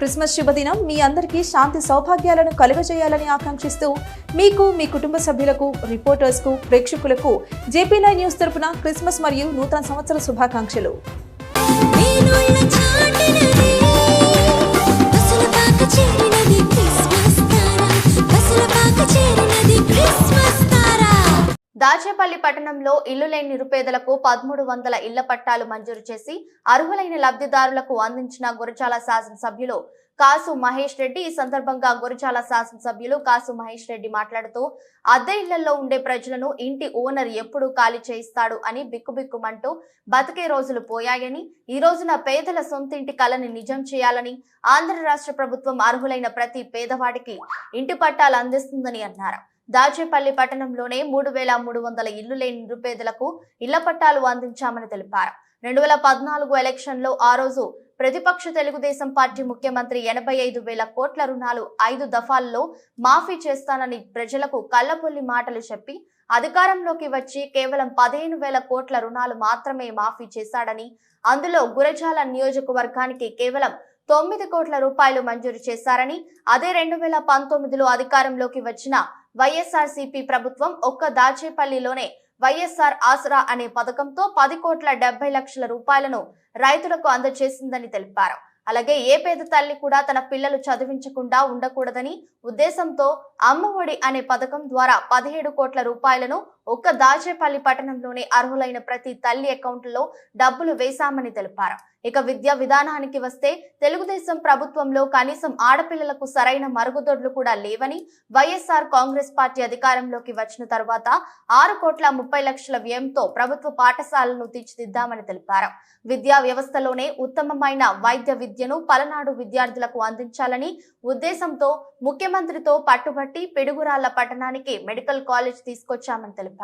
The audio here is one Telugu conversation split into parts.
క్రిస్మస్ శుభదినం. మీ అందరికీ శాంతి సౌభాగ్యాలను కలుగజేయాలని ఆకాంక్షిస్తూ మీకు మీ కుటుంబ సభ్యులకు రిపోర్టర్స్కు ప్రేక్షకులకు జేపీ నైన్ న్యూస్ తరపున క్రిస్మస్ మరియు నూతన సంవత్సర శుభాకాంక్షలు. దాచేపల్లి పట్టణంలో ఇల్లు లేని నిరుపేదలకు పదమూడు వందల ఇళ్ళ పట్టాలు మంజూరు చేసి అర్హులైన లబ్ధిదారులకు అందించిన గురజాల శాసనసభ్యులు కాసు మహేష్ రెడ్డి ఈ సందర్భంగా గురజాల శాసనసభ్యులు కాసు మహేష్ రెడ్డి మాట్లాడుతూ అద్దె ఇళ్ళలో ఉండే ప్రజలను ఇంటి ఓనర్ ఎప్పుడు ఖాళీ చేయిస్తాడు అని బిక్కుబిక్కుమంటూ బతికే రోజులు పోయాయని ఈ రోజున పేదల సొంతింటి కళని నిజం చేయాలని ఆంధ్ర రాష్ట్ర ప్రభుత్వం అర్హులైన ప్రతి పేదవాడికి ఇంటి పట్టాలు అందిస్తుందని అన్నారు. దాచేపల్లి పట్టణంలోనే మూడు వేల మూడు వందల ఇల్లు లేని నిరుపేదలకు ఇళ్ళ పట్టాలు అందించామని తెలిపారు. రెండు వేల పద్నాలుగు ఎలక్షన్లో ఆ రోజు ప్రతిపక్ష తెలుగుదేశం పార్టీ ముఖ్యమంత్రి ఎనభై ఐదు వేల కోట్ల రుణాలు ఐదు దఫాల్లో మాఫీ చేస్తానని ప్రజలకు కళ్ళబొల్లి మాటలు చెప్పి అధికారంలోకి వచ్చి కేవలం పదిహేను వేల కోట్ల రుణాలు మాత్రమే మాఫీ చేశాడని అందులో గురజాల నియోజకవర్గానికి కేవలం తొమ్మిది కోట్ల రూపాయలు మంజూరు చేశారని అదే రెండు వేల పంతొమ్మిదిలో అధికారంలోకి వచ్చిన వైఎస్ఆర్సీపీ ప్రభుత్వం ఒక్క దాచేపల్లిలోనే వైఎస్ఆర్ ఆసరా అనే పథకంతో పది కోట్ల డెబ్బై లక్షల రూపాయలను రైతులకు అందజేసిందని తెలిపారు. అలాగే ఏ పేద తల్లి కూడా తన పిల్లలు చదివించకుండా ఉండకూడదని ఉద్దేశంతో అమ్మ ఒడి అనే పథకం ద్వారా పదిహేడు కోట్ల రూపాయలను ఒక్క దాచేపల్లి పట్టణంలోనే అర్హులైన ప్రతి తల్లి అకౌంట్లో డబ్బులు వేశామని తెలిపారు. ఇక విద్యా విధానానికి వస్తే తెలుగుదేశం ప్రభుత్వంలో కనీసం ఆడపిల్లలకు సరైన మరుగుదొడ్లు కూడా లేవని వైఎస్ఆర్ కాంగ్రెస్ పార్టీ అధికారంలోకి వచ్చిన తర్వాత ఆరు కోట్ల ముప్పై లక్షల వ్యయంతో ప్రభుత్వ పాఠశాలను తీర్చిదిద్దామని తెలిపారు. విద్యా వ్యవస్థలోనే ఉత్తమమైన వైద్య విద్యను పలనాడు విద్యార్థులకు అందించాలని ఉద్దేశంతో ముఖ్యమంత్రితో పట్టుబట్టి పిడుగురాళ్ళ పట్టణానికి మెడికల్ కాలేజ్ తీసుకొచ్చామని తెలిపారు.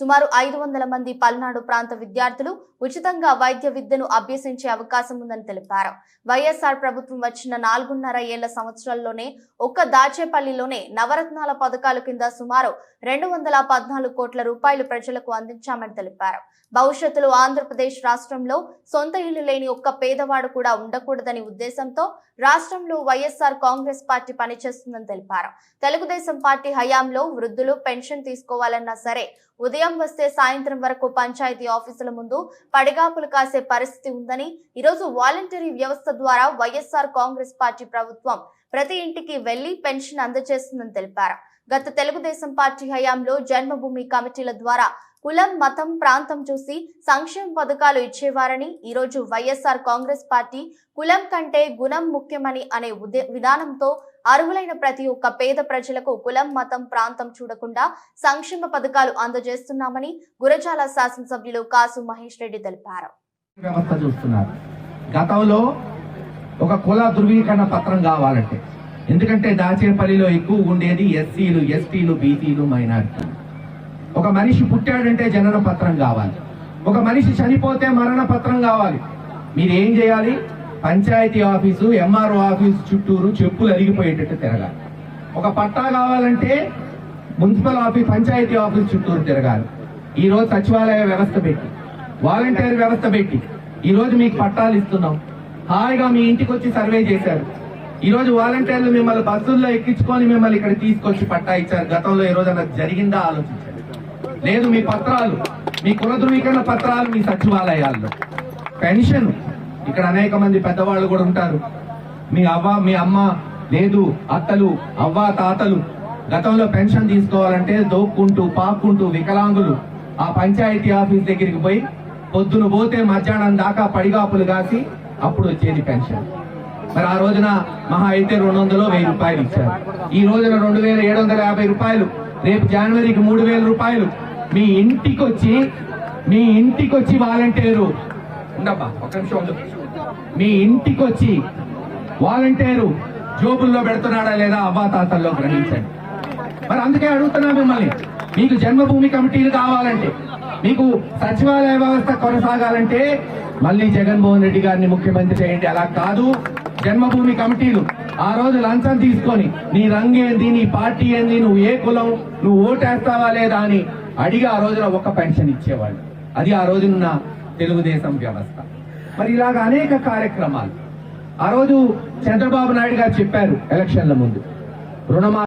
సుమారు ఐదు వందల మంది పల్నాడు ప్రాంత విద్యార్థులు ఉచితంగా వైద్య విద్యను అభ్యసించే అవకాశం ఉందని తెలిపారు. వైఎస్ఆర్ ప్రభుత్వం వచ్చిన నాలుగున్నర ఏళ్ళ సంవత్సరాల్లోనే ఒక్క దాచేపల్లిలోనే నవరత్నాల పథకాల కింద సుమారు రెండు వందల పద్నాలుగు కోట్ల రూపాయలు ప్రజలకు అందించామని తెలిపారు. భవిష్యత్తులో ఆంధ్రప్రదేశ్ రాష్ట్రంలో సొంత ఇల్లు లేని ఒక్క పేదవాడు కూడా ఉండకూడదని ఉద్దేశంతో రాష్ట్రంలో వైఎస్ఆర్ కాంగ్రెస్ పార్టీ పనిచేస్తుందని తెలిపారు. తెలుగుదేశం పార్టీ హయాంలో వృద్ధులు పెన్షన్ తీసుకోవాలన్నా సరే ఉదయం వస్తే సాయంత్రం వరకు పంచాయతీ ఆఫీసుల ముందు పడిగాపులు కాసే పరిస్థితి ఉందని ఈరోజు వాలంటరీ వ్యవస్థ ద్వారా వైఎస్ఆర్ కాంగ్రెస్ పార్టీ ప్రభుత్వం ప్రతి ఇంటికి వెళ్ళి పెన్షన్ అందజేస్తుందని తెలిపారు. గత తెలుగుదేశం పార్టీ హయాంలో జన్మభూమి కమిటీల ద్వారా కులం మతం ప్రాంతం చూసి సంక్షేమ పథకాలు ఇచ్చేవారని ఈరోజు వైఎస్ఆర్ కాంగ్రెస్ పార్టీ కులం కంటే గుణం ముఖ్యమని అనే ఉదే విధానంతో అర్హులైన ప్రతి ఒక్క పేద ప్రజలకు కులం మతం ప్రాంతం చూడకుండా సంక్షేమ పథకాలు అందజేస్తున్నామని గురజాల శాసనసభ్యులు కాసు మహేష్ రెడ్డి తెలిపారు. వ్యవస్థ చూస్తున్నారు. గతంలో ఒక కుల ధృవీకరణ పత్రం కావాలంటే ఎందుకంటే దాచేపల్లిలో ఎక్కువ ఉండేది ఎస్సీలు ఎస్టీలు బీసీలు మైనారిటీలు. ఒక మనిషి పుట్టాడంటే జనన పత్రం కావాలి. ఒక మనిషి చనిపోతే మరణ పత్రం కావాలి. మీరేం చేయాలి? పంచాయతీ ఆఫీసు ఎంఆర్ఓ ఆఫీసు చుట్టూరు చెప్పులు అరిగిపోయేటట్టు తిరగాలి. ఒక పట్టా కావాలంటే మున్సిపల్ ఆఫీస్ పంచాయతీ ఆఫీస్ చుట్టూరు తిరగాలి. ఈ రోజు సచివాలయ వ్యవస్థ పెట్టి వాలంటీర్ వ్యవస్థ పెట్టి ఈ రోజు మీకు పట్టాలు ఇస్తున్నాం. హాయిగా మీ ఇంటికి వచ్చి సర్వే చేశారు. ఈ రోజు వాలంటీర్లు మిమ్మల్ని బస్సుల్లో ఎక్కించుకొని మిమ్మల్ని ఇక్కడ తీసుకొచ్చి పట్టా ఇచ్చారు. గతంలో ఈ రోజు అన్నది జరిగిందా ఆలోచించారు లేదు మీ పత్రాలు మీ కుల ధృవీకరణ పత్రాలు మీ సచివాలయాల్లో. పెన్షన్ ఇక్కడ అనేక మంది పెద్దవాళ్ళు కూడా ఉంటారు. మీ అవ్వ మీ అమ్మ లేదు అత్తలు అవ్వ తాతలు గతంలో పెన్షన్ తీసుకోవాలంటే దోక్కుంటూ పాక్కుంటూ వికలాంగులు ఆ పంచాయతీ ఆఫీస్ దగ్గరికి పోయి పొద్దున పోతే మధ్యాహ్నం దాకా పడిగాపులు కాసి అప్పుడు వచ్చేది పెన్షన్. మరి ఆ రోజున మహా అయితే రెండు వందలు వెయ్యి రూపాయలు ఇచ్చారు. ఈ రోజున రెండు వేల ఏడు వందల యాభై రూపాయలు రేపు జనవరికి మూడు వేల రూపాయలు. మీ ఇంటికి వచ్చి మీ ఇంటికి వచ్చి వాలంటీరు. ఉండబ్బా ఒక నిమిషం మీ ఇంటికి వచ్చి వాలంటీరు జోబుల్లో పెడుతున్నాడా లేదా అవ్వాతాతల్లో గ్రహించండి. మరి అందుకే అడుగుతున్నా మిమ్మల్ని మీకు జన్మభూమి కమిటీలు కావాలంటే మీకు సచివాలయ వ్యవస్థ కొనసాగాలంటే మళ్ళీ జగన్మోహన్ రెడ్డి గారిని ముఖ్యమంత్రి చేయండి. అలా కాదు జన్మభూమి కమిటీలు ఆ రోజు లంచం తీసుకొని నీ రంగేంది నీ పార్టీ ఏంది నువ్వు ఏ కులం నువ్వు ఓటేస్తావా లేదా అని అడిగి ఆ రోజున ఒక పెన్షన్ ఇచ్చేవాళ్ళు. అది ఆ రోజున్న తెలుగుదేశం వ్యవస్థ. మరి ఇలాగ అనేక కార్యక్రమాలు. ఆ రోజు చంద్రబాబు నాయుడు గారు చెప్పారు ఎలక్షన్ల ముందు. రుణమా